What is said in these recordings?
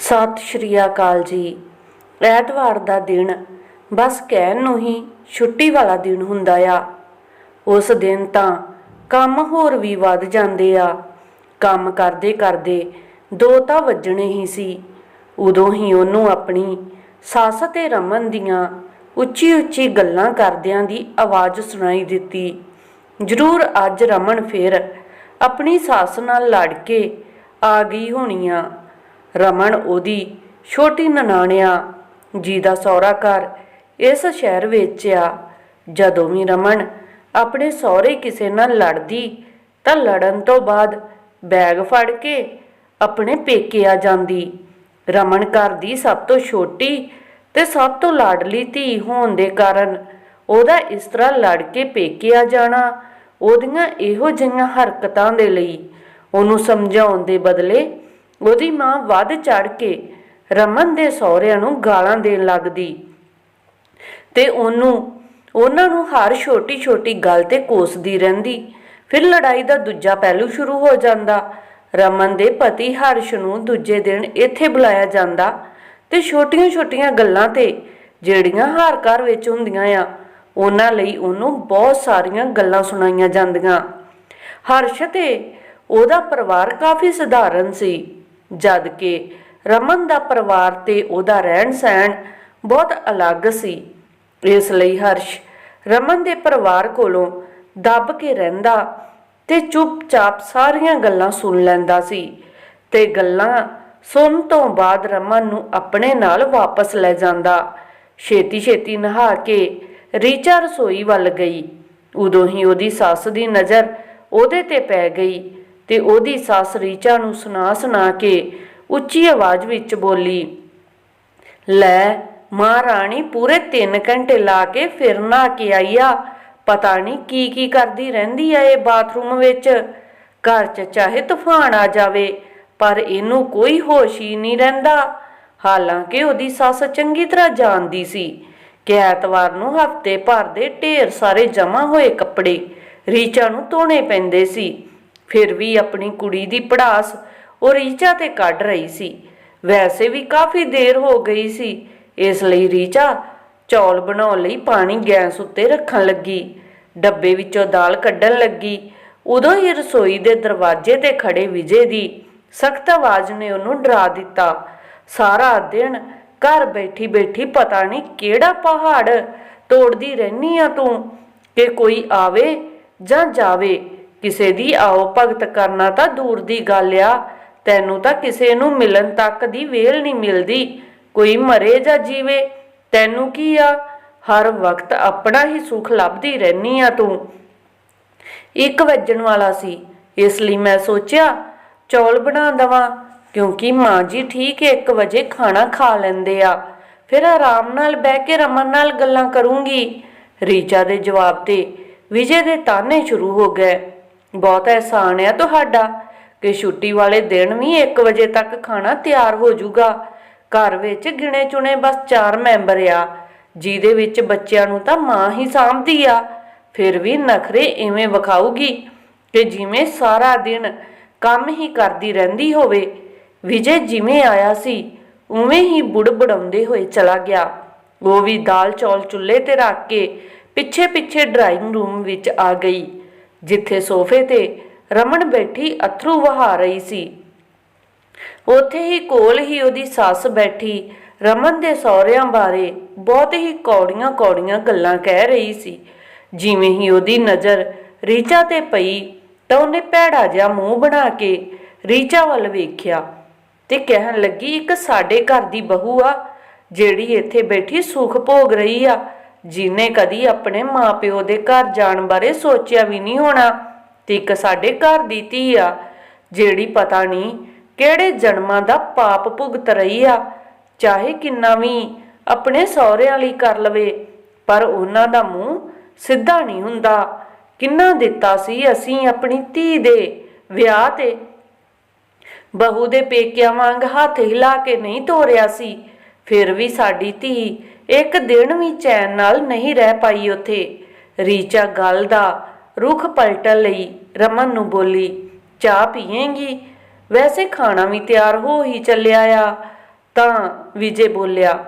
ਸਤਿ ਸ਼੍ਰੀ ਅਕਾਲ ਜੀ। ਐਤਵਾਰ ਦਾ ਦਿਨ ਬਸ ਕਹਿਣ ਨੂੰ ਹੀ ਛੁੱਟੀ ਵਾਲਾ ਦਿਨ ਹੁੰਦਾ ਆ। ਉਸ ਦਿਨ ਤਾਂ ਕੰਮ ਹੋਰ ਵੀ ਵੱਧ ਜਾਂਦੇ ਆ। ਕੰਮ ਕਰਦੇ ਕਰਦੇ ਦੋ ਤਾਂ ਵੱਜਣੇ ਹੀ ਸੀ। ਉਦੋਂ ਹੀ ਉਹਨੂੰ ਆਪਣੀ ਸੱਸ ਤੇ ਰਮਨ ਦੀਆਂ ਉੱਚੀ ਉੱਚੀ ਗੱਲਾਂ ਕਰਦਿਆਂ ਦੀ ਆਵਾਜ਼ ਸੁਣਾਈ ਦਿੱਤੀ। ਜ਼ਰੂਰ ਅੱਜ ਰਮਨ ਫਿਰ ਆਪਣੀ ਸੱਸ ਨਾਲ ਲੜ ਕੇ ਆ ਗਈ ਹੋਣੀ ਆ। ਰਮਨ ਉਹਦੀ ਛੋਟੀ ਨਨਾਣਿਆ ਜੀ ਦਾ ਸਹੁਰਾ ਘਰ ਇਸ ਸ਼ਹਿਰ ਵਿੱਚ ਆ। ਜਦੋਂ ਵੀ ਰਮਨ ਆਪਣੇ ਸਹੁਰੇ ਕਿਸੇ ਨਾਲ ਲੜਦੀ, ਤਾਂ ਲੜਨ ਤੋਂ ਬਾਅਦ ਬੈਗ ਫੜ ਕੇ ਆਪਣੇ ਪੇਕੇ ਆ ਜਾਂਦੀ। ਰਮਨ ਘਰ ਦੀ ਸਭ ਤੋਂ ਛੋਟੀ ਤੇ ਸਭ ਤੋਂ ਲਾਡਲੀ ਧੀ ਹੋਣ ਦੇ ਕਾਰਨ ਉਹਦਾ ਇਸ ਤਰ੍ਹਾਂ ਲੜ ਕੇ ਪੇਕੇ ਆ ਜਾਣਾ, ਉਹਦੀਆਂ ਇਹੋ ਜਿਹੀਆਂ ਹਰਕਤਾਂ ਦੇ ਲਈ ਉਹਨੂੰ ਸਮਝਾਉਣ ਦੇ ਬਦਲੇ ਉਹਦੀ ਮਾਂ ਵੱਧ ਚੜ ਕੇ ਰਮਨ ਦੇ ਸਹੁਰਿਆਂ ਨੂੰ ਗਾਲਾਂ ਦੇਣ ਲੱਗਦੀ ਤੇ ਉਹਨੂੰ, ਉਹਨਾਂ ਨੂੰ ਹਰ ਛੋਟੀ-ਛੋਟੀ ਗੱਲ ਤੇ ਕੋਸਦੀ ਰਹਿੰਦੀ। ਫਿਰ ਲੜਾਈ ਦਾ ਦੂਜਾ ਪਹਿਲੂ ਸ਼ੁਰੂ ਹੋ ਜਾਂਦਾ। ਰਮਨ ਦੇ ਪਤੀ ਹਰਸ਼ ਨੂੰ ਦੂਜੇ ਦਿਨ ਇੱਥੇ ਬੁਲਾਇਆ ਜਾਂਦਾ ਤੇ ਛੋਟੀਆਂ-ਛੋਟੀਆਂ ਗੱਲਾਂ ਤੇ ਜਿਹੜੀਆਂ ਹਰ ਘਰ ਵਿੱਚ ਹੁੰਦੀਆਂ ਆ, ਉਹਨਾਂ ਲਈ ਉਹਨੂੰ ਬਹੁਤ ਸਾਰੀਆਂ ਗੱਲਾਂ ਸੁਣਾਈਆਂ ਜਾਂਦੀਆਂ। ਹਰਸ਼ ਤੇ ਉਹਦਾ ਪਰਿਵਾਰ ਕਾਫੀ ਸਧਾਰਨ ਸੀ। ਜਦ ਕਿ ਰਮਨ ਦਾ ਪਰਿਵਾਰ ਤੇ ਉਹਦਾ ਰਹਿਣ ਸਹਿਣ ਬਹੁਤ ਅਲੱਗ ਸੀ। ਇਸ ਲਈ ਹਰਸ਼ ਰਮਨ ਦੇ ਪਰਿਵਾਰ ਕੋਲੋਂ ਦੱਬ ਕੇ ਰਹਿੰਦਾ ਤੇ ਚੁੱਪਚਾਪ ਸਾਰੀਆਂ ਗੱਲਾਂ ਸੁਣ ਲੈਂਦਾ ਸੀ ਤੇ ਗੱਲਾਂ ਸੁਣ ਤੋਂ ਬਾਅਦ ਰਮਨ ਨੂੰ ਆਪਣੇ ਨਾਲ ਵਾਪਸ ਲੈ ਜਾਂਦਾ। ਛੇਤੀ ਛੇਤੀ ਨਹਾ ਕੇ ਰੀਚਾ ਰਸੋਈ ਵੱਲ ਗਈ। ਉਦੋਂ ਹੀ ਉਹਦੀ ਸੱਸ ਦੀ ਨਜ਼ਰ ਉਹਦੇ ਤੇ ਪੈ ਗਈ। ਤੇ ਉਹਦੀ ਸੱਸ ਰੀਚਾ ਨੂੰ ਸੁਣਾ ਸੁਣਾ ਕੇ ਉੱਚੀ ਆਵਾਜ਼ ਵਿੱਚ ਬੋਲੀ, ਲੈ ਮਹਾਰਾਣੀ, ਪੂਰੇ 3 ਘੰਟੇ ਲਾ ਕੇ ਫਿਰ ਨਹਾ ਕੇ ਆਈ ਆ ਪਤਾ ਨਹੀਂ ਕੀ ਕੀ ਕਰਦੀ ਰਹਿੰਦੀ ਆ ਇਹ ਬਾਥਰੂਮ ਵਿੱਚ। ਘਰ 'ਚ ਚਾਹੇ ਤੂਫਾਨ ਆ ਜਾਵੇ, ਪਰ ਇਹਨੂੰ ਕੋਈ ਹੋਸ਼ ਹੀ ਨਹੀਂ ਰਹਿੰਦਾ। ਹਾਲਾਂਕਿ ਉਹਦੀ ਸੱਸ ਚੰਗੀ ਤਰ੍ਹਾਂ ਜਾਣਦੀ ਸੀ ਕਿ ਐਤਵਾਰ ਨੂੰ ਹਫ਼ਤੇ ਭਰ ਦੇ ਢੇਰ ਸਾਰੇ ਜਮਾ ਹੋਏ ਕੱਪੜੇ ਰੀਚਾ ਨੂੰ ਧੋਣੇ ਪੈਂਦੇ ਸੀ। ਫਿਰ ਵੀ ਆਪਣੀ ਕੁੜੀ ਦੀ ਪੜਾਸ ਉਹ ਰੀਚਾ ਤੇ ਕੱਢ ਰਹੀ ਸੀ। ਵੈਸੇ ਵੀ ਕਾਫੀ ਦੇਰ ਹੋ ਗਈ ਸੀ। ਇਸ ਲਈ ਰੀਚਾ ਚੌਲ ਬਣਾਉਣ ਲਈ ਪਾਣੀ ਗੈਸ ਉੱਤੇ ਰੱਖਣ ਲੱਗੀ। ਡੱਬੇ ਵਿੱਚੋਂ ਦਾਲ ਕੱਢਣ ਲੱਗੀ। ਉਦੋਂ ਹੀ ਰਸੋਈ ਦੇ ਦਰਵਾਜ਼ੇ ਤੇ ਖੜੇ ਵਿਜੇ ਦੀ ਸਖਤ ਆਵਾਜ਼ ਨੇ ਉਹਨੂੰ ਡਰਾ ਦਿੱਤਾ। ਸਾਰਾ ਦਿਨ ਘਰ ਬੈਠੀ ਬੈਠੀ ਪਤਾ ਨਹੀਂ ਕਿਹੜਾ ਪਹਾੜ ਤੋੜਦੀ ਰਹਿਨੀ ਆ ਤੂੰ, ਕਿ ਕੋਈ ਆਵੇ ਜਾਂ ਜਾਵੇ। ਕਿਸੇ ਦੀ ਆਓ ਭਗਤ ਕਰਨਾ ਤਾਂ ਦੂਰ ਦੀ ਗੱਲ ਆ, ਤੈਨੂੰ ਤਾਂ ਕਿਸੇ ਨੂੰ ਮਿਲਣ ਤੱਕ ਦੀ ਵੇਲ ਨਹੀਂ ਮਿਲਦੀ। ਕੋਈ ਮਰੇ ਜਾਂ ਜੀਵੇ, ਤੈਨੂੰ ਕੀ ਆ? ਹਰ ਵਕਤ ਆਪਣਾ ਹੀ ਸੁੱਖ ਲੱਭਦੀ ਰਹਿਨੀ ਆ ਤੂੰ। ਇੱਕ ਵੱਜਣ ਵਾਲਾ ਸੀ, ਇਸ ਲਈ ਮੈਂ ਸੋਚਿਆ, ਚੌਲ ਬਣਾ ਦਵਾਂ, ਕਿਉਂਕਿ ਮਾਂ ਜੀ ਠੀਕ 1 ਵਜੇ ਖਾਣਾ ਖਾ ਲੈਂਦੇ ਆ। ਫਿਰ ਆਰਾਮ ਨਾਲ ਬਹਿ ਕੇ ਰਮਨ ਨਾਲ ਗੱਲਾਂ ਕਰੂੰਗੀ। ਰੀਚਾ ਦੇ ਜਵਾਬ ਤੇ ਵਿਜੇ ਦੇ ਤਾਨੇ ਸ਼ੁਰੂ ਹੋ ਗਏ। ਬਹੁਤ ਅਹਿਸਾਨ ਆ ਤੁਹਾਡਾ ਕਿ ਛੁੱਟੀ ਵਾਲੇ ਦਿਨ ਵੀ 1 ਵਜੇ ਤੱਕ ਖਾਣਾ ਤਿਆਰ ਹੋ ਜਾਊਗਾ। ਘਰ ਵਿੱਚ ਗਿਣੇ ਚੁਣੇ ਬਸ 4 ਮੈਂਬਰ ਆ, ਜਿਹਦੇ ਵਿੱਚ ਬੱਚਿਆਂ ਨੂੰ ਤਾਂ ਮਾਂ ਹੀ ਸਾਂਭਦੀ ਆ। ਫਿਰ ਵੀ ਨਖਰੇ ਇਵੇਂ ਵਿਖਾਊਗੀ ਕਿ ਜਿਵੇਂ ਸਾਰਾ ਦਿਨ ਕੰਮ ਹੀ ਕਰਦੀ ਰਹਿੰਦੀ ਹੋਵੇ। ਵਿਜੇ ਜਿਵੇਂ ਆਇਆ ਸੀ, ਉਵੇਂ ਹੀ ਬੁੜਬੜਾਉਂਦੇ ਹੋਏ ਚਲਾ ਗਿਆ। ਉਹ ਵੀ ਦਾਲ ਚੌਲ ਚੁੱਲ੍ਹੇ ਤੇ ਰੱਖ ਕੇ ਪਿੱਛੇ ਪਿੱਛੇ ਡਰਾਇੰਗ ਰੂਮ ਵਿੱਚ ਆ ਗਈ। ਜਿੱਥੇ ਸੋਫੇ ਤੇ ਰਮਨ ਬੈਠੀ ਅਥਰੂ ਵਹਾ ਰਹੀ ਸੀ। ਉੱਥੇ ਹੀ ਕੋਲ ਹੀ ਉਹਦੀ ਸੱਸ ਬੈਠੀ ਰਮਨ ਦੇ ਸਹੁਰਿਆਂ ਬਾਰੇ ਬਹੁਤ ਹੀ ਕੌੜੀਆਂ-ਕੌੜੀਆਂ ਗੱਲਾਂ ਕਹਿ ਰਹੀ ਸੀ। ਜਿਵੇਂ ਹੀ ਉਹਦੀ ਨਜ਼ਰ ਰੀਚਾ ਤੇ ਪਈ ਤਾਂ ਉਹਨੇ ਭੈੜਾ ਜਿਹਾ ਮੂੰਹ ਬਣਾ ਕੇ ਰੀਚਾ ਵੱਲ ਵੇਖਿਆ ਤੇ ਕਹਿਣ ਲੱਗੀ, ਇੱਕ ਸਾਡੇ ਘਰ ਦੀ ਬਹੂ ਆ, ਜਿਹੜੀ ਇੱਥੇ ਬੈਠੀ ਸੁਖ ਭੋਗ ਰਹੀ ਆ ਜਿਨੇ ਕਦੀ ਆਪਣੇ ਮਾਪਿਓ ਦੇ ਘਰ ਜਾਣ ਬਾਰੇ ਸੋਚਿਆ ਵੀ ਨਹੀਂ ਹੋਣਾ, ਤੇ ਇੱਕ ਸਾਡੇ ਘਰ ਦੀ ਧੀ ਆ, ਜਿਹੜੀ ਪਤਾ ਨਹੀਂ ਕਿਹੜੇ ਜਨਮਾਂ ਦਾ ਪਾਪ ਭੁਗਤ ਰਹੀ ਆ। ਚਾਹੇ ਕਿੰਨਾ ਵੀ ਆਪਣੇ ਸਹੁਰਿਆਂ ਲਈ ਕਰ ਲਵੇ, ਪਰ ਉਹਨਾਂ ਦਾ ਮੂੰਹ ਸਿੱਧਾ ਨਹੀਂ ਹੁੰਦਾ। ਕਿੰਨਾ ਦਿੱਤਾ ਸੀ ਅਸੀਂ ਆਪਣੀ ਧੀ ਦੇ ਵਿਆਹ ਤੇ। ਬਹੂ ਦੇ ਪੇਕਿਆਂ ਵਾਂਗ ਹੱਥ ਹਿਲਾ ਕੇ ਨਹੀਂ ਤੋਰਿਆ ਸੀ, ਫਿਰ ਵੀ ਸਾਡੀ ਧੀ ਇੱਕ ਦਿਨ ਵੀ ਚੈਨ ਨਾਲ ਨਹੀਂ ਰਹਿ ਪਾਈ ਉਥੇ। ਰੀਚਾ ਗੱਲ ਦਾ ਰੁਖ ਪਲਟਣ ਲਈ ਰਮਨ ਨੂੰ ਬੋਲੀ, ਚਾਹ ਪੀਏਂਗੀ? ਵੈਸੇ ਖਾਣਾ ਵੀ ਤਿਆਰ ਹੋ ਹੀ ਚੱਲਿਆ ਆ। ਤਾਂ ਵਿਜੇ ਬੋਲਿਆ,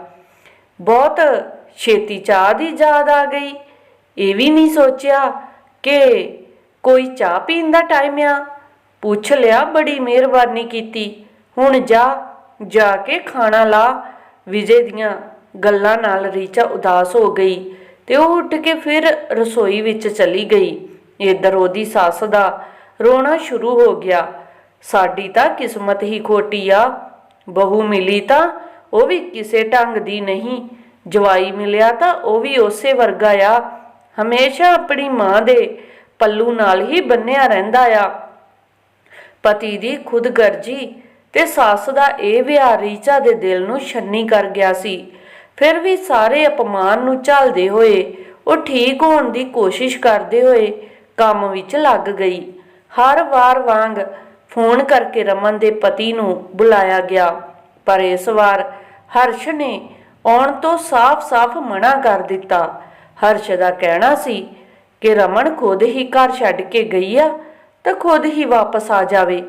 ਬਹੁਤ ਛੇਤੀ ਚਾਹ ਦੀ ਯਾਦ ਆ ਗਈ। ਇਹ ਵੀ ਨਹੀਂ ਸੋਚਿਆ ਕਿ ਕੋਈ ਚਾਹ ਪੀਣ ਦਾ ਟਾਈਮ ਆ। ਪੁੱਛ ਲਿਆ ਬੜੀ ਮਿਹਰਬਾਨੀ ਕੀਤੀ। ਹੁਣ ਜਾ ਜਾ ਕੇ ਖਾਣਾ ਲਾ। ਵਿਜੇ ਦੀਆਂ ਗੱਲਾਂ ਨਾਲ ਰੀਚਾ ਉਦਾਸ ਹੋ ਗਈ ਤੇ ਉਹ ਉੱਠ ਕੇ ਫਿਰ ਰਸੋਈ ਵਿੱਚ ਚਲੀ ਗਈ। ਇੱਧਰ ਉਹਦੀ ਸੱਸ ਦਾ ਰੋਣਾ ਸ਼ੁਰੂ ਹੋ ਗਿਆ। ਸਾਡੀ ਤਾਂ ਕਿਸਮਤ ਹੀ ਖੋਟੀ ਆ। ਬਹੂ ਮਿਲੀ ਤਾਂ ਉਹ ਵੀ ਕਿਸੇ ਢੰਗ ਦੀ ਨਹੀਂ। ਜਵਾਈ ਮਿਲਿਆ ਤਾਂ ਉਹ ਵੀ ਉਸੇ ਵਰਗਾ ਆ। ਹਮੇਸ਼ਾ ਆਪਣੀ ਮਾਂ ਦੇ ਪੱਲੂ ਨਾਲ ਹੀ ਬੰਨਿਆ ਰਹਿੰਦਾ ਆ। ਪਤੀ ਦੀ ਖੁਦਗਰਜੀ ਤੇ ਸੱਸ ਦਾ ਇਹ ਵਿਆਹ ਰੀਚਾ ਦੇ ਦਿਲ ਨੂੰ ਛੰਨੀ ਕਰ ਗਿਆ ਸੀ। ਫਿਰ ਵੀ ਸਾਰੇ ਅਪਮਾਨ ਨੂੰ ਝੱਲਦੇ ਹੋਏ, ਉਹ ਠੀਕ ਹੋਣ ਦੀ ਕੋਸ਼ਿਸ਼ ਕਰਦੇ ਹੋਏ ਕੰਮ ਵਿੱਚ ਲੱਗ ਗਈ। ਹਰ ਵਾਰ ਵਾਂਗ ਫੋਨ ਕਰਕੇ ਰਮਨ ਦੇ ਪਤੀ ਨੂੰ ਬੁਲਾਇਆ ਗਿਆ, ਪਰ ਇਸ ਵਾਰ ਹਰਸ਼ ਨੇ ਆਉਣ ਤੋਂ ਸਾਫ਼-ਸਾਫ਼ ਮਨਾ ਕਰ ਦਿੱਤਾ। ਹਰਸ਼ ਦਾ ਕਹਿਣਾ ਸੀ ਕਿ ਰਮਨ ਖੁਦ ਹੀ ਘਰ ਛੱਡ ਕੇ ਗਈ ਆ ਤਾਂ ਖੁਦ ਹੀ ਵਾਪਸ ਆ ਜਾਵੇ।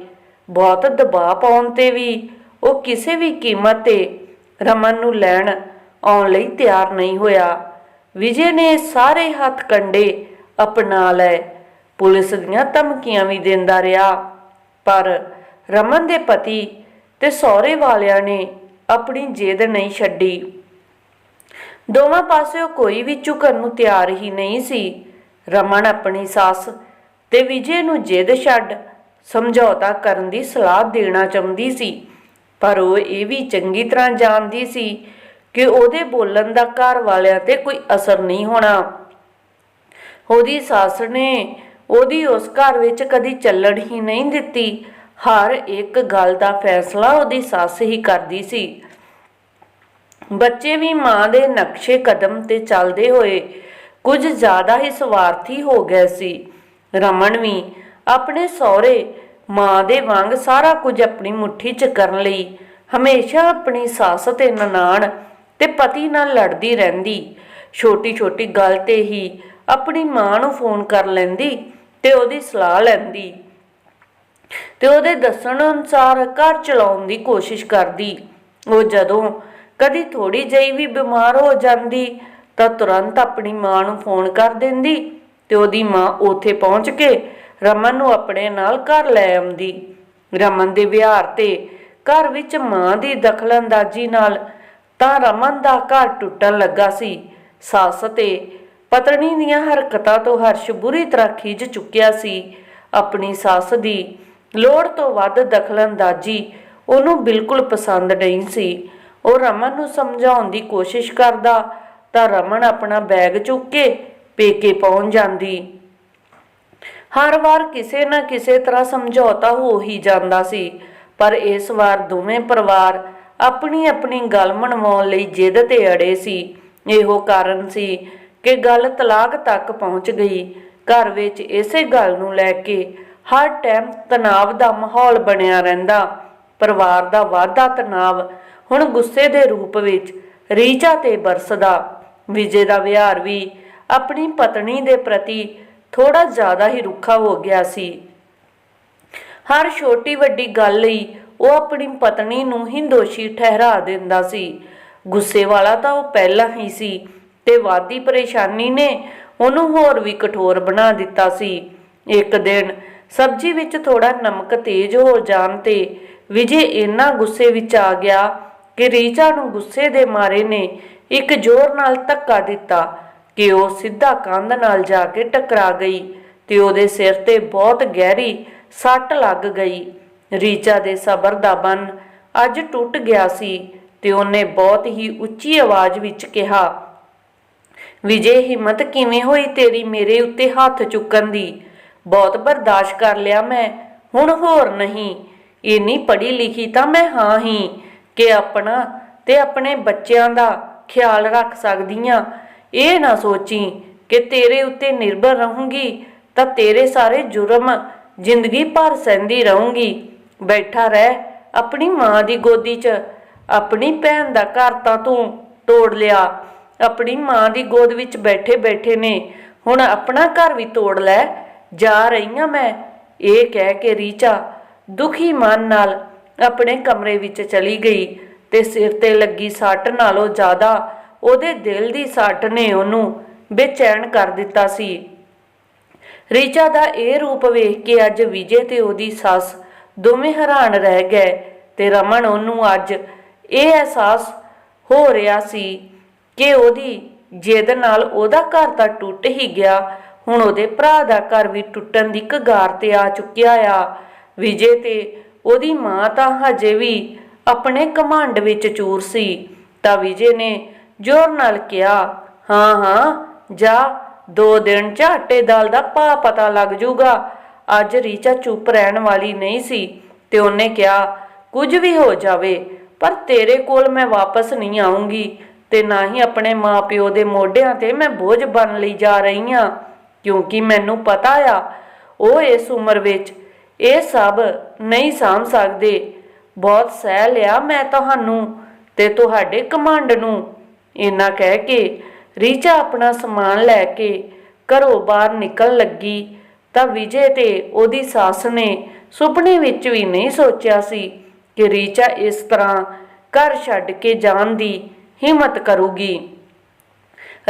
ਬਹੁਤ ਦਬਾਅ ਪਾਉਣ ਤੇ ਵੀ ਉਹ ਕਿਸੇ ਵੀ ਕੀਮਤ ਤੇ ਰਮਨ ਨੂੰ ਲੈਣ ਆਉਣ ਲਈ ਤਿਆਰ ਨਹੀਂ ਹੋਇਆ। ਵਿਜੇ ਨੇ ਸਾਰੇ ਹੱਥ ਕੰਡੇ ਅਪਣਾ ਲਏ। ਪੁਲਿਸ ਦੀਆਂ ਧਮਕੀਆਂ ਵੀ ਦਿੰਦਾ ਰਿਹਾ। ਪਰ ਰਮਨ ਦੇ ਪਤੀ ਤੇ ਸਹੁਰੇ ਵਾਲਿਆਂ ਨੇ ਆਪਣੀ ਜਿੱਦ ਨਹੀਂ ਛੱਡੀ। ਦੋਵਾਂ ਪਾਸਿਓਂ ਕੋਈ ਵੀ ਝੁਕਣ ਨੂੰ ਤਿਆਰ ਹੀ ਨਹੀਂ ਸੀ। ਰਮਨ ਆਪਣੀ ਸੱਸ ਤੇ ਵਿਜੇ ਨੂੰ ਜਿੱਦ ਛੱਡ ਸਮਝੌਤਾ ਕਰਨ ਦੀ ਸਲਾਹ ਦੇਣਾ ਚਾਹੁੰਦੀ ਸੀ। ਪਰ ਉਹ ਇਹ ਵੀ ਚੰਗੀ ਤਰ੍ਹਾਂ ਜਾਣਦੀ ਸੀ ਕਿ ਉਹਦੇ ਬੋਲਣ ਦਾ ਘਰ ਵਾਲਿਆਂ ਤੇ ਕੋਈ ਅਸਰ ਨਹੀਂ ਹੋਣਾ। ਉਹਦੀ ਸੱਸ ਨੇ ਉਹਦੀ ਉਸ ਘਰ ਵਿੱਚ ਕਦੀ ਚੱਲਣ ਹੀ ਨਹੀਂ ਦਿੱਤੀ। ਹਰ ਇੱਕ ਗੱਲ ਦਾ ਫੈਸਲਾ ਉਹਦੀ ਸੱਸ ਹੀ ਕਰਦੀ ਸੀ। ਬੱਚੇ ਵੀ ਮਾਂ ਦੇ ਨਕਸ਼ੇ ਕਦਮ ਤੇ ਚੱਲਦੇ ਹੋਏ ਕੁਝ ਜ਼ਿਆਦਾ ਹੀ ਸਵਾਰਥੀ ਹੋ ਗਏ ਸੀ। ਰਮਨ ਵੀ ਆਪਣੇ ਸਹੁਰੇ ਮਾਂ ਦੇ ਵਾਂਗ ਸਾਰਾ ਕੁਝ ਆਪਣੀ ਮੁੱਠੀ 'ਚ ਕਰਨ ਲਈ ਹਮੇਸ਼ਾ ਆਪਣੀ ਸੱਸ ਤੇ ਨਨਾਣ ਤੇ ਪਤੀ ਨਾਲ ਲੜਦੀ ਰਹਿੰਦੀ। ਛੋਟੀ ਛੋਟੀ ਗੱਲ ਤੇ ਹੀ ਆਪਣੀ ਮਾਂ ਨੂੰ ਫੋਨ ਕਰ ਲੈਂਦੀ ਤੇ ਉਹਦੀ ਸਲਾਹ ਲੈਂਦੀ। ਤੇ ਉਹਦੇ ਦੱਸਣ ਅਨੁਸਾਰ ਘਰ ਚਲਾਉਣ ਦੀ ਕੋਸ਼ਿਸ਼ ਕਰਦੀ। ਉਹ ਜਦੋਂ ਕਦੀ ਥੋੜੀ ਜਿਹੀ ਵੀ ਬਿਮਾਰ ਹੋ ਜਾਂਦੀ ਤਾਂ ਤੁਰੰਤ ਆਪਣੀ ਮਾਂ ਨੂੰ ਫੋਨ ਕਰ ਦਿੰਦੀ ਤੇ ਉਹਦੀ ਮਾਂ ਉੱਥੇ ਪਹੁੰਚ ਕੇ ਰਮਨ ਨੂੰ ਆਪਣੇ ਨਾਲ ਘਰ ਲੈ ਆਉਂਦੀ। ਰਮਨ ਦੇ ਵਿਹਾਰ ਤੇ ਘਰ ਵਿੱਚ ਮਾਂ ਦੀ ਦਖਲਅੰਦਾਜ਼ੀ ਨਾਲ ਤਾਂ ਰਮਨ ਦਾ ਘਰ ਟੁੱਟਣ ਲੱਗਾ ਸੀ। ਸੱਸ ਤੇ ਪਤਨੀ ਦੀਆਂ ਹਰਕਤਾਂ ਤੋਂ ਹਰਸ਼ ਬੁਰੀ ਤਰ੍ਹਾਂ ਖਿੱਚ ਚੁੱਕਿਆ ਸੀ। ਆਪਣੀ ਸੱਸ ਦੀ ਲੋੜ ਤੋਂ ਵੱਧ ਦਖਲਅੰਦਾਜ਼ੀ ਉਹਨੂੰ ਬਿਲਕੁਲ ਪਸੰਦ ਨਹੀਂ ਸੀ। ਉਹ ਰਮਨ ਨੂੰ ਸਮਝਾਉਣ ਦੀ ਕੋਸ਼ਿਸ਼ ਕਰਦਾ ਤਾਂ ਰਮਨ ਆਪਣਾ ਬੈਗ ਚੁੱਕ ਕੇ ਪੇਕੇ ਪਹੁੰਚ ਜਾਂਦੀ। ਹਰ ਵਾਰ ਕਿਸੇ ਨਾ ਕਿਸੇ ਤਰ੍ਹਾਂ ਸਮਝੌਤਾ ਹੋ ਹੀ ਜਾਂਦਾ ਸੀ, ਪਰ ਇਸ ਵਾਰ ਦੋਵੇਂ ਪਰਿਵਾਰ ਆਪਣੀ ਆਪਣੀ ਗੱਲ ਮਨਵਾਉਣ ਲਈ ਜਿੱਦ ਤੇ ਅੜੇ ਸੀ। ਇਹੋ ਕਾਰਨ ਸੀ ਕਿ ਗੱਲ ਤਲਾਕ ਤੱਕ ਪਹੁੰਚ ਗਈ। ਘਰ ਵਿੱਚ ਇਸੇ ਗੱਲ ਨੂੰ ਲੈ ਕੇ ਹਰ ਟਾਈਮ ਤਣਾਅ ਦਾ ਮਾਹੌਲ ਬਣਿਆ ਰਹਿੰਦਾ। ਪਰਿਵਾਰ ਦਾ ਵਾਧਾ ਤਣਾਅ ਹੁਣ ਗੁੱਸੇ ਦੇ ਰੂਪ ਵਿੱਚ ਰੀਚਾ ਤੇ ਬਰਸਦਾ। ਵਿਜੇ ਦਾ ਵਿਹਾਰ ਵੀ ਆਪਣੀ ਪਤਨੀ ਦੇ ਪ੍ਰਤੀ ਥੋੜਾ ਜ਼ਿਆਦਾ ਹੀ ਰੁੱਖਾ ਹੋ ਗਿਆ ਸੀ। ਹਰ ਛੋਟੀ ਵੱਡੀ ਗੱਲ ਲਈ ਉਹ ਆਪਣੀ ਪਤਨੀ ਨੂੰ ਹੀ ਦੋਸ਼ੀ ਠਹਿਰਾ ਦਿੰਦਾ ਸੀ। ਗੁੱਸੇ ਵਾਲਾ ਤਾਂ ਉਹ ਪਹਿਲਾਂ ਹੀ ਸੀ ਤੇ ਵਾਦੀ ਪਰੇਸ਼ਾਨੀ ਨੇ ਉਹਨੂੰ ਹੋਰ ਵੀ ਕਠੋਰ ਬਣਾ ਦਿੱਤਾ ਸੀ। ਇੱਕ ਦਿਨ ਸਬਜ਼ੀ ਵਿੱਚ ਥੋੜਾ ਨਮਕ ਤੇਜ਼ ਹੋ ਜਾਣ ਤੇ ਵਿਜੇ ਇੰਨਾ ਗੁੱਸੇ ਵਿੱਚ ਆ ਗਿਆ ਕਿ ਰੀਚਾ ਨੂੰ ਗੁੱਸੇ ਦੇ ਮਾਰੇ ਨੇ ਇੱਕ ਜ਼ੋਰ ਨਾਲ ਧੱਕਾ ਦਿੱਤਾ ਕਿ ਉਹ ਸਿੱਧਾ ਕੰਧ ਨਾਲ ਜਾ ਕੇ ਟਕਰਾ ਗਈ ਤੇ ਉਹਦੇ ਸਿਰ ਤੇ ਬਹੁਤ ਗਹਿਰੀ ਸੱਟ ਲੱਗ ਗਈ। ਰੀਚਾ ਦੇ ਸਬਰ ਦਾ ਬੰਨ। ਅੱਜ ਟੁੱਟ ਗਿਆ ਸੀ ਤੇ ਉਹਨੇ ਬਹੁਤ ਹੀ ਉੱਚੀ ਆਵਾਜ਼ ਵਿੱਚ ਕਿਹਾ, ਵਿਜੇ ਹਿੰਮਤ ਕਿਵੇਂ ਹੋਈ ਤੇਰੀ ਮੇਰੇ ਉੱਤੇ ਹੱਥ ਚੁੱਕਣ ਦੀ? ਬਹੁਤ ਬਰਦਾਸ਼ਤ ਕਰ ਲਿਆ ਮੈਂ, ਹੁਣ ਹੋਰ ਨਹੀਂ। ਇੰਨੀ ਪੜ੍ਹੀ ਲਿਖੀ ਤਾਂ ਮੈਂ ਹਾਂ ਹੀ ਕਿ ਆਪਣਾ ਤੇ ਆਪਣੇ ਬੱਚਿਆਂ ਦਾ ਖਿਆਲ ਰੱਖ ਸਕਦੀ ਆ ਇਹ ਨਾ ਸੋਚੀ ਕਿ ਤੇਰੇ ਉੱਤੇ ਨਿਰਭਰ ਰਹੂੰਗੀ ਤਾਂ ਤੇਰੇ ਸਾਰੇ ਜੁਰਮ ਜ਼ਿੰਦਗੀ ਭਰ ਸਹਿੰਦੀ ਰਹੂੰਗੀ। ਬੈਠਾ ਰਹਿ, ਆਪਣੀ ਮਾਂ ਦੀ ਗੋਦੀ 'ਚ। ਆਪਣੀ ਭੈਣ ਦਾ ਘਰ ਤਾਂ ਤੂੰ ਤੋੜ ਲਿਆ। ਆਪਣੀ ਮਾਂ ਦੀ ਗੋਦ ਵਿੱਚ ਬੈਠੇ ਬੈਠੇ ਨੇ। ਹੁਣ ਆਪਣਾ ਘਰ ਵੀ ਤੋੜ ਲੈ। ਜਾ ਰਹੀ ਹਾਂ ਮੈਂ। ਇਹ ਕਹਿ ਕੇ ਰੀਚਾ ਦੁਖੀ ਮਨ ਨਾਲ ਆਪਣੇ ਕਮਰੇ ਵਿੱਚ ਚਲੀ ਗਈ ਤੇ ਸਿਰ ਤੇ ਲੱਗੀ ਸੱਟ ਨਾਲੋਂ ਜ਼ਿਆਦਾ ਉਹਦੇ ਦਿਲ ਦੀ ਸੱਟ ਨੇ ਉਹਨੂੰ ਬੇਚੈਨ ਕਰ ਦਿੱਤਾ ਸੀ। ਰੀਚਾ ਦਾ ਇਹ ਰੂਪ ਵੇਖ ਕੇ ਅੱਜ ਵਿਜੇ ਤੇ ਉਹਦੀ ਸੱਸ ਦੋਵੇਂ ਹੈਰਾਨ ਰਹਿ ਗਏ ਤੇ ਰਮਨ ਉਹਨੂੰ ਅੱਜ ਇਹ ਅਹਿਸਾਸ ਹੋ ਰਿਹਾ ਸੀ ਕਿ ਉਹਦੀ ਜਿੱਦ ਨਾਲ ਉਹਦਾ ਘਰ ਤਾਂ ਟੁੱਟ ਹੀ ਗਿਆ, ਹੁਣ ਉਹਦੇ ਭਰਾ ਦਾ ਘਰ ਵੀ ਟੁੱਟਣ ਦੀ ਕਗਾਰ ਤੇ ਆ ਚੁੱਕਿਆ ਆ। ਵਿਜੇ ਤੇ ਉਹਦੀ ਮਾਂ ਤਾਂ ਹਜੇ ਵੀ ਆਪਣੇ ਕਮਾਂਡ ਵਿੱਚ ਚੂਰ ਸੀ, ਤਾਂ ਵਿਜੇ ਨੇ ਜ਼ੋਰ ਨਾਲ ਕਿਹਾ, ਹਾਂ ਹਾਂ, ਜਾ, ਦੋ ਦਿਨ ਝਾਟੇ ਆਟੇ ਦਾਲ ਦਾ ਭਾ ਪਤਾ ਲੱਗ ਜੂਗਾ ਅੱਜ ਰੀਚਾ ਚੁੱਪ ਰਹਿਣ ਵਾਲੀ ਨਹੀਂ ਸੀ ਤੇ ਉਹਨੇ ਕਿਹਾ, ਕੁਝ ਵੀ ਹੋ ਜਾਵੇ, ਪਰ ਤੇਰੇ ਕੋਲ ਮੈਂ ਵਾਪਸ ਨਹੀਂ ਆਉਂਗੀ ਤੇ ਨਾ ਹੀ ਆਪਣੇ ਮਾਪਿਓ ਦੇ ਮੋਢਿਆਂ ਤੇ ਮੈਂ ਬੋਝ ਬਣ ਲਈ ਜਾ ਰਹੀ ਹਾਂ ਕਿਉਂਕਿ ਮੈਨੂੰ ਪਤਾ ਆ, ਉਹ ਇਸ ਉਮਰ ਵਿੱਚ ਇਹ ਸਭ ਨਹੀਂ ਸਾਂਭ ਸਕਦੇ। ਬਹੁਤ ਸਹਿ ਲਿਆ ਮੈਂ ਤੁਹਾਨੂੰ ਤੇ ਤੁਹਾਡੇ ਕਮਾਂਡ ਨੂੰ। ਇਹਨਾਂ ਕਹਿ ਕੇ ਰੀਚਾ ਆਪਣਾ ਸਮਾਨ ਲੈ ਕੇ ਘਰੋਂ ਬਾਹਰ ਨਿਕਲ ਲੱਗੀ। ਤਾਂ ਵਿਜੇ ਤੇ ਉਹਦੀ ਸੱਸ ਨੇ ਸੁਪਨੇ ਵਿੱਚ ਵੀ ਨਹੀਂ ਸੋਚਿਆ ਸੀ ਕਿ ਰੀਚਾ ਇਸ ਤਰ੍ਹਾਂ ਘਰ ਛੱਡ ਕੇ ਜਾਣ ਦੀ ਹਿੰਮਤ ਕਰੂਗੀ।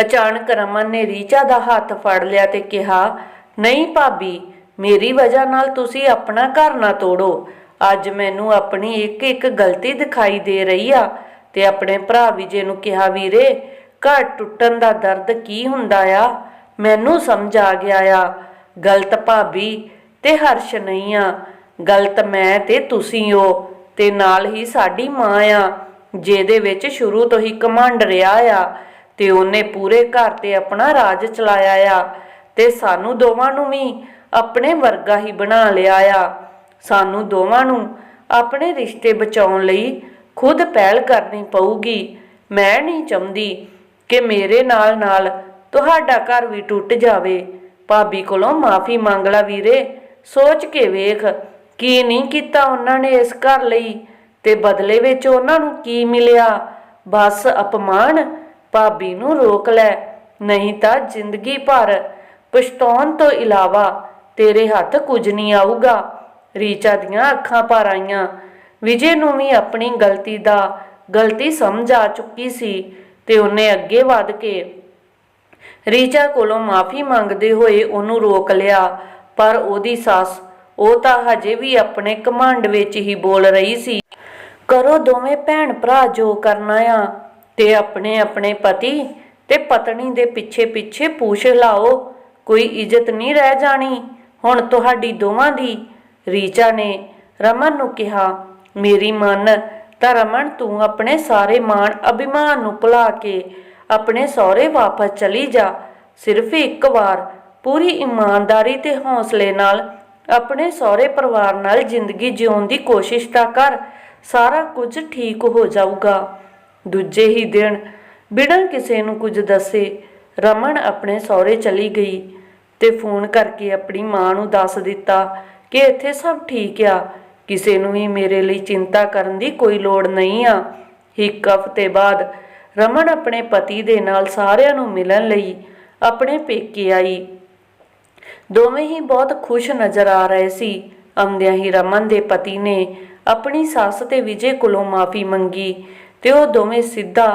ਅਚਾਨਕ ਰਮਨ ਨੇ ਰੀਚਾ ਦਾ ਹੱਥ ਫੜ ਲਿਆ ਤੇ ਕਿਹਾ, ਨਹੀਂ ਭਾਬੀ, ਮੇਰੀ ਵਜ੍ਹਾ ਨਾਲ ਤੁਸੀਂ ਆਪਣਾ ਘਰ ਨਾ ਤੋੜੋ। ਅੱਜ ਮੈਨੂੰ ਆਪਣੀ ਇੱਕ ਇੱਕ ਗਲਤੀ ਦਿਖਾਈ ਦੇ ਰਹੀ ਆ ਤੇ ਆਪਣੇ ਭਰਾ ਵਿਜੇ ਨੂੰ ਕਿਹਾ, ਵੀਰੇ, ਘਰ ਟੁੱਟਣ ਦਾ ਦਰਦ ਕੀ ਹੁੰਦਾ ਆ? ਮੈਨੂੰ ਸਮਝ ਆ ਗਿਆ ਆ। ਗਲਤ ਭਾਬੀ ਤੇ ਹਰਸ਼ ਨਹੀਂ ਆ। ਗਲਤ ਮੈਂ ਤੇ ਤੁਸੀਂ ਹੋ ਤੇ ਨਾਲ ਹੀ ਸਾਡੀ ਮਾਂ ਆ, ਜਿਹਦੇ ਵਿੱਚ ਸ਼ੁਰੂ ਤੋਂ ਹੀ ਕਮਾਂਡ ਰਿਹਾ ਆ ਤੇ ਉਹਨੇ ਪੂਰੇ ਘਰ ਤੇ ਆਪਣਾ ਰਾਜ ਚਲਾਇਆ ਆ ਤੇ ਸਾਨੂੰ ਦੋਵਾਂ ਨੂੰ ਵੀ ਆਪਣੇ ਵਰਗਾ ਹੀ ਬਣਾ ਲਿਆ ਆ। ਸਾਨੂੰ ਦੋਵਾਂ ਨੂੰ ਆਪਣੇ ਰਿਸ਼ਤੇ ਬਚਾਉਣ ਲਈ ਖੁਦ ਪਹਿਲ ਕਰਨੀ ਪਊਗੀ। ਮੈਂ ਨਹੀਂ ਚਾਹੁੰਦੀ ਕਿ ਮੇਰੇ ਨਾਲ ਨਾਲ ਤੁਹਾਡਾ ਘਰ ਵੀ ਟੁੱਟ ਜਾਵੇ। ਭਾਬੀ ਕੋਲੋਂ ਮਾਫੀ ਮੰਗ ਲਾ ਵੀਰੇ। ਸੋਚ ਕੇ ਵੇਖ, ਕੀ ਨਹੀਂ ਕੀਤਾ ਉਹਨਾਂ ਨੇ ਇਸ ਘਰ ਲਈ ਤੇ ਬਦਲੇ ਵਿੱਚ ਉਹਨਾਂ ਨੂੰ ਕੀ ਮਿਲਿਆ? ਬਸ ਅਪਮਾਨ? ਭਾਬੀ ਨੂੰ ਰੋਕ ਲੈ। ਨਹੀਂ ਤਾਂ ਜ਼ਿੰਦਗੀ ਭਰ ਪਛਤਾਉਣ ਤੋਂ ਇਲਾਵਾ ਤੇਰੇ ਹੱਥ ਕੁਝ ਨਹੀਂ ਆਊਗਾ। ਰੀਚਾ ਦੀਆਂ ਅੱਖਾਂ ਭਰ ਆਈਆਂ। ਵਿਜੇ ਨੂੰ ਵੀ ਆਪਣੀ ਗਲਤੀ ਦਾ, ਗਲਤੀ ਸਮਝ ਆ ਚੁੱਕੀ ਸੀ ਤੇ ਉਹਨੇ ਅੱਗੇ ਵਧ ਕੇ ਰੀਚਾ ਕੋਲੋਂ ਮਾਫੀ ਮੰਗਦੇ ਹੋਏ ਉਹਨੂੰ ਰੋਕ ਲਿਆ, ਪਰ ਉਹਦੀ ਸੱਸ, ਉਹ ਤਾਂ ਹਜੇ ਵੀ ਆਪਣੇ ਕਮਾਂਡ ਵਿੱਚ ਹੀ ਬੋਲ ਰਹੀ ਸੀ, ਕਰੋ ਦੋਵੇਂ ਭੈਣ ਭਰਾ ਜੋ ਕਰਨਾ ਆ, ਤੇ ਆਪਣੇ ਆਪਣੇ ਪਤੀ ਤੇ ਪਤਨੀ ਦੇ ਪਿੱਛੇ ਪਿੱਛੇ ਪੂਛ ਲਾਓ, ਕੋਈ ਇੱਜ਼ਤ ਨਹੀਂ ਰਹਿ ਜਾਣੀ। ਹੁਣ ਤੁਹਾਡੀ ਦੋਵਾਂ ਦੀ, ਰੀਚਾ ਨੇ ਰਮਨ ਨੂੰ ਕਿਹਾ, ਮੇਰੀ ਮਨ, ਤਾਂ ਰਮਨ ਤੂੰ ਆਪਣੇ ਸਾਰੇ ਮਾਣ ਅਭਿਮਾਨ ਨੂੰ ਭੁਲਾ ਕੇ ਆਪਣੇ ਸਹੁਰੇ ਵਾਪਸ ਚਲੀ ਜਾ। ਸਿਰਫ ਇੱਕ ਵਾਰ ਪੂਰੀ ਇਮਾਨਦਾਰੀ ਤੇ ਹੌਸਲੇ ਨਾਲ ਆਪਣੇ ਸਹੁਰੇ ਪਰਿਵਾਰ ਨਾਲ ਜ਼ਿੰਦਗੀ ਜਿਉਣ ਦੀ ਕੋਸ਼ਿਸ਼ ਤਾਂ ਕਰ, ਸਾਰਾ ਕੁਝ ਠੀਕ ਹੋ ਜਾਊਗਾ। ਦੂਜੇ ਹੀ ਦਿਨ ਬਿਨਾਂ ਕਿਸੇ ਨੂੰ ਕੁਝ ਦੱਸੇ, ਰਮਨ ਆਪਣੇ ਸਹੁਰੇ ਚਲੀ ਗਈ ਤੇ ਫੋਨ ਕਰਕੇ ਆਪਣੀ ਮਾਂ ਨੂੰ ਦੱਸ ਦਿੱਤਾ ਕਿ ਇੱਥੇ ਸਭ ਠੀਕ ਆ, ਕਿਸੇ ਨੂੰ ਵੀ ਮੇਰੇ ਲਈ ਚਿੰਤਾ ਕਰਨ ਦੀ ਕੋਈ ਲੋੜ ਨਹੀਂ ਆ। ਇੱਕ ਹਫ਼ਤੇ ਬਾਅਦ ਰਮਨ ਆਪਣੇ ਪਤੀ ਦੇ ਨਾਲ ਸਾਰਿਆਂ ਨੂੰ ਮਿਲਣ ਲਈ ਆਪਣੇ ਪੇਕੇ ਆਈ। ਦੋਵੇਂ ਹੀ ਬਹੁਤ ਖੁਸ਼ ਨਜ਼ਰ ਆ ਰਹੇ ਸੀ। ਆਉਂਦਿਆਂ ਹੀ ਰਮਨ ਦੇ ਪਤੀ ਨੇ ਆਪਣੀ ਸੱਸ ਤੇ ਵਿਜੇ ਕੋਲੋਂ ਮਾਫੀ ਮੰਗੀ ਤੇ ਉਹ ਦੋਵੇਂ ਸਿੱਧਾ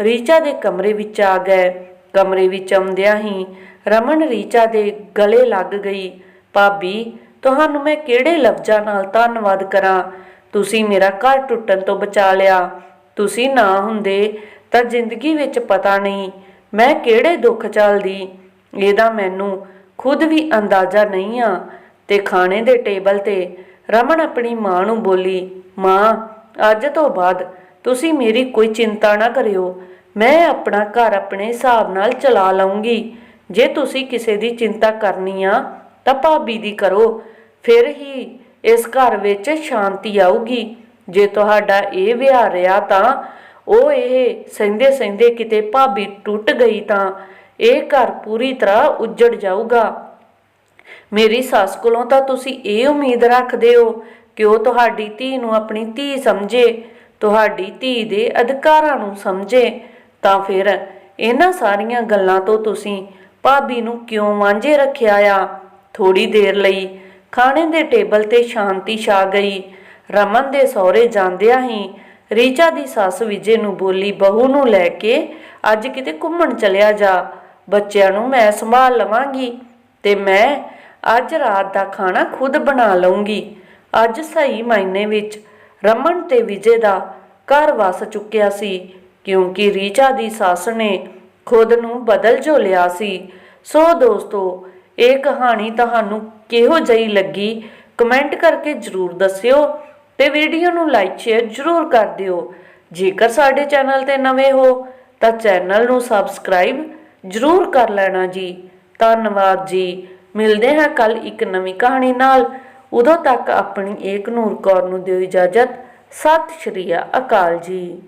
ਰੀਚਾ ਦੇ ਕਮਰੇ ਵਿੱਚ ਆ ਗਏ। ਕਮਰੇ ਵਿੱਚ ਆਉਂਦਿਆਂ ਹੀ ਰਮਨ ਰੀਚਾ ਦੇ ਗਲੇ ਲੱਗ ਗਈ। ਭਾਬੀ, ਤੁਹਾਨੂੰ ਮੈਂ ਕਿਹੜੇ ਲਫ਼ਜ਼ਾਂ ਨਾਲ ਧੰਨਵਾਦ ਕਰਾਂ? ਤੁਸੀਂ ਮੇਰਾ ਘਰ ਟੁੱਟਣ ਤੋਂ ਬਚਾ ਲਿਆ। ਤੁਸੀਂ ਨਾ ਹੁੰਦੇ ਤਾਂ ਜ਼ਿੰਦਗੀ ਵਿੱਚ ਪਤਾ ਨਹੀਂ ਮੈਂ ਕਿਹੜੇ ਦੁੱਖ ਚੱਲਦੀ ਇਹਦਾ ਮੈਨੂੰ ਖੁਦ ਵੀ ਅੰਦਾਜ਼ਾ ਨਹੀਂ ਆ। ਤੇ ਖਾਣੇ ਦੇ ਟੇਬਲ ਤੇ ਰਮਨ ਆਪਣੀ ਮਾਂ ਨੂੰ ਬੋਲੀ, ਮਾਂ, ਅੱਜ ਤੋਂ ਬਾਅਦ ਤੁਸੀਂ ਮੇਰੀ ਕੋਈ ਚਿੰਤਾ ਨਾ ਕਰਿਓ। ਮੈਂ ਆਪਣਾ ਘਰ ਆਪਣੇ ਹਿਸਾਬ ਨਾਲ ਚਲਾ ਲਵਾਂਗੀ ਜੇ ਤੁਸੀਂ ਕਿਸੇ ਦੀ ਚਿੰਤਾ ਕਰਨੀ ਆ, ਤਾਂ ਭਾਬੀ ਦੀ ਕਰੋ। ਫਿਰ ਹੀ ਇਸ ਘਰ ਵਿੱਚ ਸ਼ਾਂਤੀ ਆਊਗੀ। ਜੇ ਤੁਹਾਡਾ ਇਹ ਵਿਹਾਰ ਰਿਹਾ ਤਾਂ ਉਹ ਇਹ ਸਹਿੰਦੇ ਸਹਿੰਦੇ ਕਿਤੇ ਭਾਬੀ ਟੁੱਟ ਗਈ ਤਾਂ ਇਹ ਘਰ ਪੂਰੀ ਤਰ੍ਹਾਂ ਉੱਜੜ ਜਾਊਗਾ। ਮੇਰੀ ਸੱਸ ਕੋਲੋਂ ਤਾਂ ਤੁਸੀਂ ਇਹ ਉਮੀਦ ਰੱਖਦੇ ਹੋ ਕਿ ਉਹ ਤੁਹਾਡੀ ਧੀ ਨੂੰ ਆਪਣੀ ਧੀ ਸਮਝੇ, ਤੁਹਾਡੀ ਧੀ ਦੇ ਅਧਿਕਾਰਾਂ ਨੂੰ ਸਮਝੇ। ਤਾਂ ਫਿਰ ਇਹਨਾਂ ਸਾਰੀਆਂ ਗੱਲਾਂ ਤੋਂ ਤੁਸੀਂ ਭਾਬੀ ਨੂੰ ਕਿਉਂ ਵਾਂਝੇ ਰੱਖਿਆ ਆ? ਥੋੜੀ ਦੇਰ ਲਈ ਖਾਣੇ ਦੇ ਟੇਬਲ ਤੇ ਸ਼ਾਂਤੀ ਛਾ ਗਈ। ਰਮਨ ਦੇ ਸਹੁਰੇ ਜਾਂਦਿਆਂ ਹੀ ਰੀਚਾ ਦੀ ਸੱਸ ਵਿਜੇ ਨੂੰ ਬੋਲੀ, ਬਹੂ ਨੂੰ ਲੈ ਕੇ ਅੱਜ ਕਿਤੇ ਘੁੰਮਣ ਚਲਿਆ ਜਾ। ਬੱਚਿਆਂ ਨੂੰ ਮੈਂ ਸੰਭਾਲ ਲਵਾਂਗੀ ਤੇ ਮੈਂ ਅੱਜ ਰਾਤ ਦਾ ਖਾਣਾ ਖੁਦ ਬਣਾ ਲਵਾਂਗੀ ਅੱਜ ਸਹੀ ਮਾਇਨੇ ਵਿੱਚ ਰਮਨ ਤੇ ਵਿਜੇ ਦਾ ਘਰ ਵਸ ਚੁੱਕਿਆ ਸੀ, ਕਿਉਂਕਿ ਰੀਚਾ ਦੀ ਸੱਸ ਨੇ ਖੁਦ ਨੂੰ ਬਦਲ ਜੋ ਲਿਆ ਸੀ। ਸੋ ਦੋਸਤੋ, ਇਹ ਕਹਾਣੀ ਤੁਹਾਨੂੰ ਕਿਹੋ ਜਿਹੀ ਲੱਗੀ? ਕਮੈਂਟ ਕਰਕੇ ਜਰੂਰ ਦੱਸਿਓ। ਤੇ ਵੀਡੀਓ ਨੂੰ ਲਾਈਕ ਸ਼ੇਅਰ ਜਰੂਰ ਕਰ ਦਿਓ। ਜੇਕਰ ਸਾਡੇ ਚੈਨਲ ਤੇ ਨਵੇਂ ਹੋ, ਤਾਂ ਚੈਨਲ ਨੂੰ ਸਬਸਕ੍ਰਾਈਬ ਜਰੂਰ ਕਰ ਲੈਣਾ ਜੀ। ਧੰਨਵਾਦ ਜੀ। ਮਿਲਦੇ ਹਾਂ ਕੱਲ ਇੱਕ ਨਵੀਂ ਕਹਾਣੀ ਨਾਲ। ਉਦੋਂ ਤੱਕ ਆਪਣੀ ਏਕ ਨੂਰ ਕੌਰ ਨੂੰ ਦਿਓ ਇਜਾਜ਼ਤ। ਸਤਿ ਸ਼੍ਰੀ ਅਕਾਲ ਜੀ।